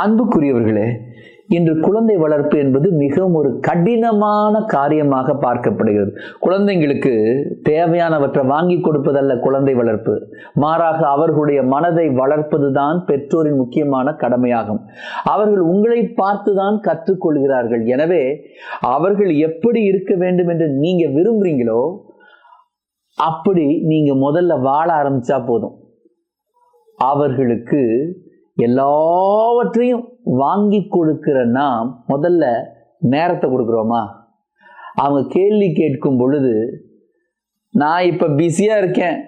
அன்புக்குரியவர்களே இன்று குழந்தை வளர்ப்பு என்பது மிகவும் ஒரு கடினமான காரியமாக பார்க்கப்படுகிறது. குழந்தைங்களுக்கு தேவையானவற்றை வாங்கி கொடுப்பதல்ல குழந்தை வளர்ப்பு. மாறாக அவர்களுடைய மனதை வளர்ப்பது தான் பெற்றோரின் முக்கியமான கடமையாகும். அவர்கள் உங்களை பார்த்து தான் கற்றுக்கொள்கிறார்கள். எனவே அவர்கள் எப்படி இருக்க வேண்டும் என்று நீங்க விரும்புறீங்களோ அப்படி நீங்க முதல்ல வாழ ஆரம்பிச்சா போதும். அவர்களுக்கு எல்லாவற்றையும் வாங்கி கொடுக்கிற நாம் முதல்ல நேரத்தை கொடுக்குறோமா? அவங்க கேள்வி கேட்கும் பொழுது நான் இப்போ பிஸியாக இருக்கேன்.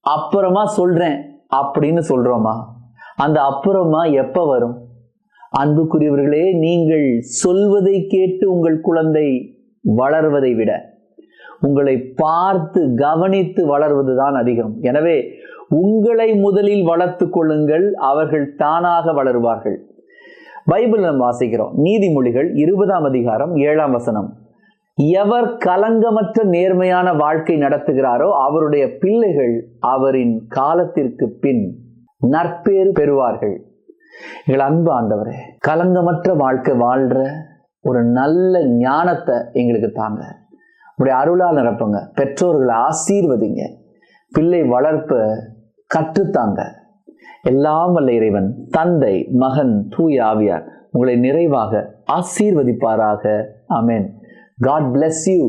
அப்புறமா சொல்கிறேன் அப்படின்னு சொல்கிறோமா அந்த அப்புறமா எப்போ வரும்? அன்புக்குரியவர்களே நீங்கள் சொல்வதை கேட்டு உங்கள் குழந்தை வளர்வதை விட உங்களை பார்த்து கவனித்து வளர்வதுதான் அதிகம். எனவே உங்களை முதலில் வளர்த்து கொள்ளுங்கள் அவர்கள் தானாக வளருவார்கள். பைபிள் நம்ம வாசிக்கிறோம். நீதிமொழிகள் இருபதாம் அதிகாரம் ஏழாம் வசனம். எவர் கலங்கமற்ற நேர்மையான வாழ்க்கை நடத்துகிறாரோ அவருடைய பிள்ளைகள் அவரின் காலத்திற்கு பின் நற்பேறு பெறுவார்கள். எங்கள் அன்பு ஆண்டவரே கலங்கமற்ற வாழ்க்கை வாழ்ற ஒரு நல்ல ஞானத்தை எங்களுக்கு தாங்க. உடைய அருளால் நிரப்புங்க. பெற்றோர்களை ஆசீர்வதிங்க. பிள்ளை வளர்ப்ப கற்றுத்தாங்க எல்லாம் வல்ல இறைவன் தந்தை மகன் தூய ஆவியார் உங்களை நிறைவாக ஆசீர்வதிப்பாராக. அமேன் காட் பிளஸ் யூ